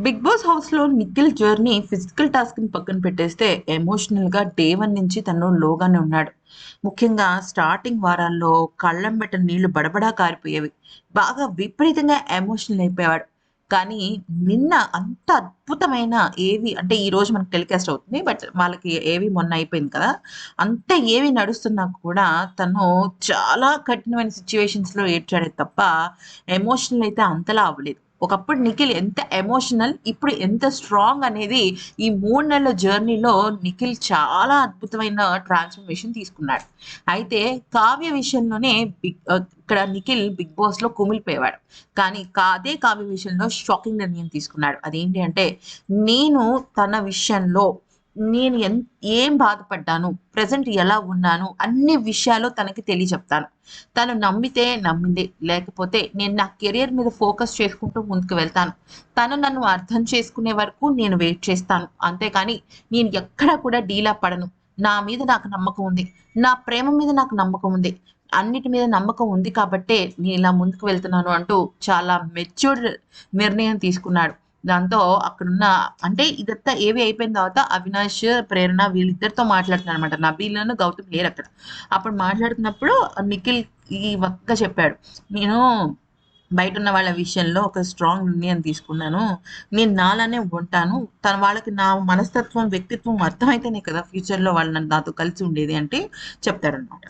Big boss హౌస్‌లో Nikhil journey physical టాస్క్‌ని పక్కన పెట్టేస్తే ఎమోషనల్‌గా డే వన్ నుంచి తను లోగానే ఉన్నాడు. ముఖ్యంగా స్టార్టింగ్ వారాల్లో కళ్ళెంబట నీళ్ళు బడబడా కారిపోయేవి. బాగా విపరీతంగా ఎమోషనల్ అయిపోయేవాడు. కానీ నిన్న అంత అద్భుతమైన ఏవి అంటే ఈ రోజు మనకు టెలికాస్ట్ అవుతుంది. బట్ వాళ్ళకి ఏవి మొన్న అయిపోయింది కదా! అంత ఏవి నడుస్తున్నా కూడా తను చాలా కఠినమైన సిట్యుయేషన్స్‌లో ఏడ్చాడే తప్ప ఎమోషనల్ అయితే అంతలా అవ్వలేదు. ఒకప్పుడు నిఖిల్ ఎంత ఎమోషనల్, ఇప్పుడు ఎంత స్ట్రాంగ్ అనేది ఈ మూడు నెలల జర్నీలో నిఖిల్ చాలా అద్భుతమైన ట్రాన్స్‌ఫర్మేషన్ తీసుకున్నాడు. అయితే కావ్య విషయంలోనే బిగ్ ఇక్కడ నిఖిల్ బిగ్ బాస్‌లో కుమిలిపోయేవాడు. కానీ అదే కావ్య విషయంలో షాకింగ్ నిర్ణయం తీసుకున్నాడు. అదేంటి అంటే నేను తన విషయంలో నేను ఎన్ ఏం బాధపడ్డాను, ప్రజెంట్ ఎలా ఉన్నాను అన్ని విషయాలు తనకి తెలియజెప్తాను తను నమ్మితే నమ్మింది. లేకపోతే నేను నా కెరియర్ మీద ఫోకస్ చేసుకుంటూ ముందుకు వెళ్తాను. తను నన్ను అర్థం చేసుకునే వరకు నేను వెయిట్ చేస్తాను. అంతేకాని నేను ఎక్కడా కూడా డీలా పడను. నా మీద నాకు నమ్మకం ఉంది. నా ప్రేమ మీద నాకు నమ్మకం ఉంది. అన్నిటి మీద నమ్మకం ఉంది కాబట్టే నేను ఇలా ముందుకు వెళ్తున్నాను అంటూ చాలా మెచ్యూర్డ్ నిర్ణయం తీసుకున్నాడు. దాంతో అక్కడున్న అంటే ఇదంతా ఏవి అయిపోయిన తర్వాత అవినాష్, ప్రేరణ వీళ్ళిద్దరితో మాట్లాడుతున్నారు అనమాట నబీలను గౌతమ్ లేరక్కడ. అప్పుడు మాట్లాడుతున్నప్పుడు నిఖిల్ ఈ వక్క చెప్పాడు. నేను బయట ఉన్న వాళ్ళ విషయంలో ఒక స్ట్రాంగ్ నిర్ణయం తీసుకున్నాను. నేను నాలానే ఉంటాను. తన వాళ్ళకి నా మనస్తత్వం, వ్యక్తిత్వం అర్థమైతేనే కదా ఫ్యూచర్‌లో వాళ్ళు నన్ను నాతో కలిసి ఉండేది అంటే చెప్తాడనమాట.